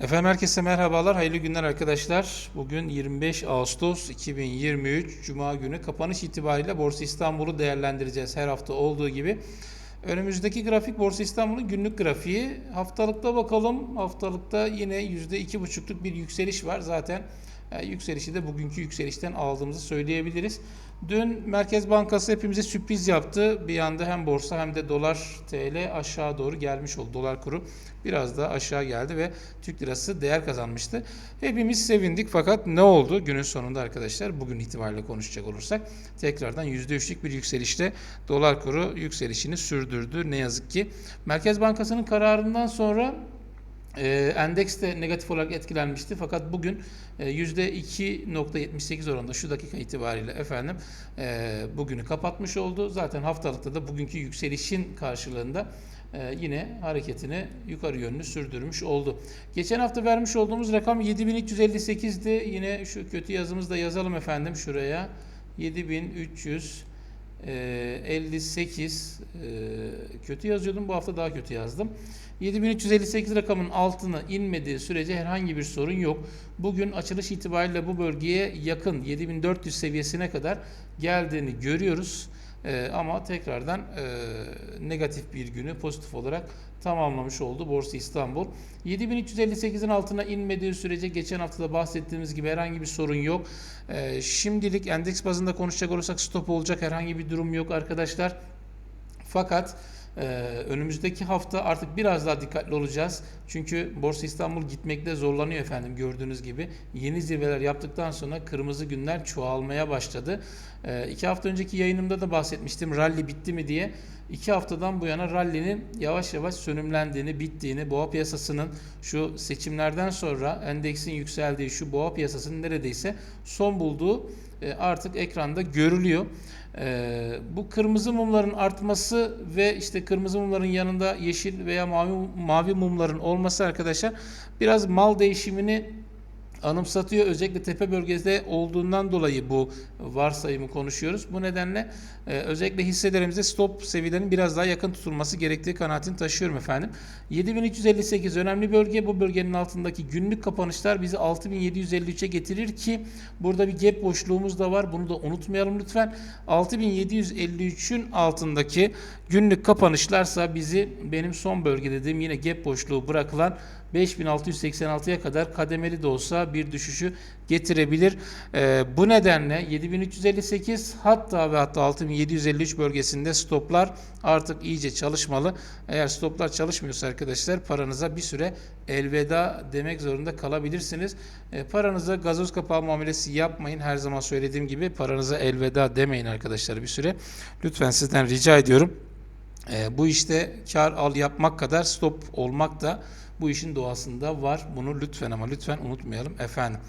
Efendim herkese merhabalar, hayırlı günler arkadaşlar. Bugün 25 Ağustos 2023 Cuma günü kapanış itibariyle Borsa İstanbul'u değerlendireceğiz her hafta olduğu gibi. Önümüzdeki grafik Borsa İstanbul'un günlük grafiği. Haftalıkta bakalım. Haftalıkta yine %2,5'luk bir yükseliş var. Zaten yükselişi de bugünkü yükselişten aldığımızı söyleyebiliriz. Dün Merkez Bankası hepimize sürpriz yaptı. Bir anda hem borsa hem de dolar TL aşağı doğru gelmiş oldu. Dolar kuru biraz da aşağı geldi ve Türk lirası değer kazanmıştı. Hepimiz sevindik fakat ne oldu günün sonunda arkadaşlar? Bugün itibariyle konuşacak olursak tekrardan %3'lük bir yükselişte dolar kuru yükselişini sürdürdü. Ne yazık ki Merkez Bankası'nın kararından sonra e, endeks de negatif olarak etkilenmişti fakat bugün e, %2.78 oranında şu dakika itibariyle efendim e, bugünü kapatmış oldu. Zaten haftalıkta da bugünkü yükselişin karşılığında e, yine hareketini yukarı yönlü sürdürmüş oldu. Geçen hafta vermiş olduğumuz rakam 7358'di. Yine şu kötü yazımızda yazalım efendim şuraya. 7300 e, 58 e, kötü yazıyordum bu hafta daha kötü yazdım. 7358 rakamın altına inmediği sürece herhangi bir sorun yok. Bugün açılış itibariyle bu bölgeye yakın 7400 seviyesine kadar geldiğini görüyoruz. Ee, ama tekrardan e, negatif bir günü pozitif olarak tamamlamış oldu Borsa İstanbul. 7358'in altına inmediği sürece geçen haftada bahsettiğimiz gibi herhangi bir sorun yok. Ee, şimdilik endeks bazında konuşacak olursak stop olacak herhangi bir durum yok arkadaşlar. Fakat ee, önümüzdeki hafta artık biraz daha dikkatli olacağız. Çünkü Borsa İstanbul gitmekte zorlanıyor efendim gördüğünüz gibi. Yeni zirveler yaptıktan sonra kırmızı günler çoğalmaya başladı. Ee, iki hafta önceki yayınımda da bahsetmiştim rally bitti mi diye. İki haftadan bu yana rally'nin yavaş yavaş sönümlendiğini, bittiğini, boğa piyasasının şu seçimlerden sonra endeksin yükseldiği şu boğa piyasasının neredeyse son bulduğu e, artık ekranda görülüyor. Ee, bu kırmızı mumların artması ve işte kırmızı mumların yanında yeşil veya mavi mavi mumların olması arkadaşlar biraz mal değişimini anımsatıyor. Özellikle tepe bölgesinde olduğundan dolayı bu varsayımı konuşuyoruz. Bu nedenle e, özellikle hisselerimizde stop seviyelerinin biraz daha yakın tutulması gerektiği kanaatini taşıyorum efendim. 7358 önemli bölge. Bu bölgenin altındaki günlük kapanışlar bizi 6753'e getirir ki burada bir gap boşluğumuz da var. Bunu da unutmayalım lütfen. 6753'ün altındaki günlük kapanışlarsa bizi benim son bölge dediğim yine gap boşluğu bırakılan 5686'ya kadar kademeli de olsa bir düşüşü getirebilir. Ee, bu nedenle 7358 hatta ve hatta 6753 bölgesinde stoplar artık iyice çalışmalı. Eğer stoplar çalışmıyorsa arkadaşlar paranıza bir süre elveda demek zorunda kalabilirsiniz. E, paranıza gazoz kapağı muamelesi yapmayın. Her zaman söylediğim gibi paranıza elveda demeyin arkadaşlar bir süre. Lütfen sizden rica ediyorum. E, bu işte kar al yapmak kadar stop olmak da bu işin doğasında var. Bunu lütfen ama lütfen unutmayalım efendim.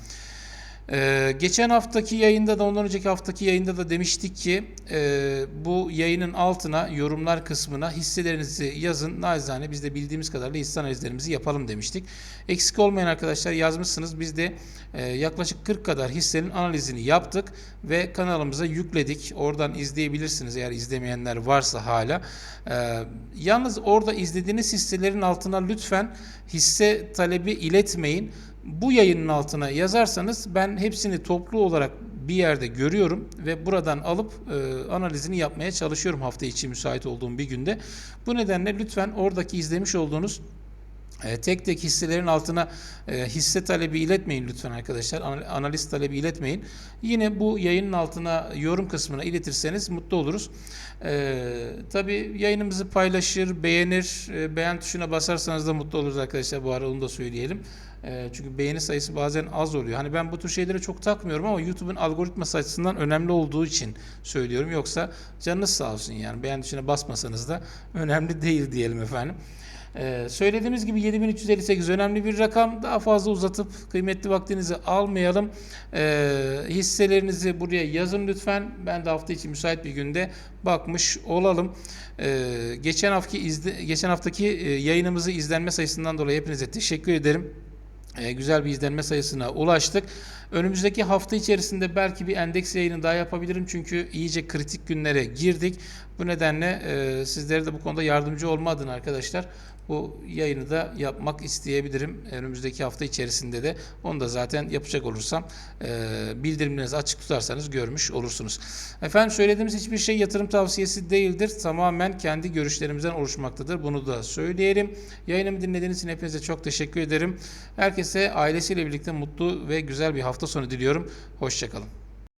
Ee, geçen haftaki yayında da ondan önceki haftaki yayında da demiştik ki e, bu yayının altına yorumlar kısmına hisselerinizi yazın. Naizane biz de bildiğimiz kadarıyla hisse analizlerimizi yapalım demiştik. Eksik olmayan arkadaşlar yazmışsınız. Biz de e, yaklaşık 40 kadar hissenin analizini yaptık ve kanalımıza yükledik. Oradan izleyebilirsiniz eğer izlemeyenler varsa hala. E, yalnız orada izlediğiniz hisselerin altına lütfen hisse talebi iletmeyin bu yayının altına yazarsanız ben hepsini toplu olarak bir yerde görüyorum ve buradan alıp e, analizini yapmaya çalışıyorum hafta içi müsait olduğum bir günde. Bu nedenle lütfen oradaki izlemiş olduğunuz e, tek tek hisselerin altına e, hisse talebi iletmeyin lütfen arkadaşlar. Analiz talebi iletmeyin. Yine bu yayının altına yorum kısmına iletirseniz mutlu oluruz. E, Tabi yayınımızı paylaşır, beğenir, e, beğen tuşuna basarsanız da mutlu oluruz arkadaşlar. Bu ara onu da söyleyelim. E, çünkü beğeni sayısı bazen az oluyor. Hani ben bu tür şeylere çok takmıyorum ama YouTube'un algoritması açısından önemli olduğu için söylüyorum. Yoksa canınız sağ olsun yani. Beğen tuşuna basmasanız da önemli değil diyelim efendim. Ee, söylediğimiz gibi 7358 önemli bir rakam. Daha fazla uzatıp kıymetli vaktinizi almayalım. Ee, hisselerinizi buraya yazın lütfen. Ben de hafta içi müsait bir günde bakmış olalım. Ee, geçen haftaki izle, geçen haftaki e, yayınımızı izlenme sayısından dolayı hepinize teşekkür ederim. E, güzel bir izlenme sayısına ulaştık. Önümüzdeki hafta içerisinde belki bir endeks yayını daha yapabilirim çünkü iyice kritik günlere girdik. Bu nedenle e, sizlere de bu konuda yardımcı olma adına arkadaşlar bu yayını da yapmak isteyebilirim önümüzdeki hafta içerisinde de. Onu da zaten yapacak olursam e, bildirimlerinizi açık tutarsanız görmüş olursunuz. Efendim söylediğimiz hiçbir şey yatırım tavsiyesi değildir. Tamamen kendi görüşlerimizden oluşmaktadır. Bunu da söyleyelim. Yayınımı dinlediğiniz için hepinize çok teşekkür ederim. Herkese ailesiyle birlikte mutlu ve güzel bir hafta sonu diliyorum. Hoşçakalın.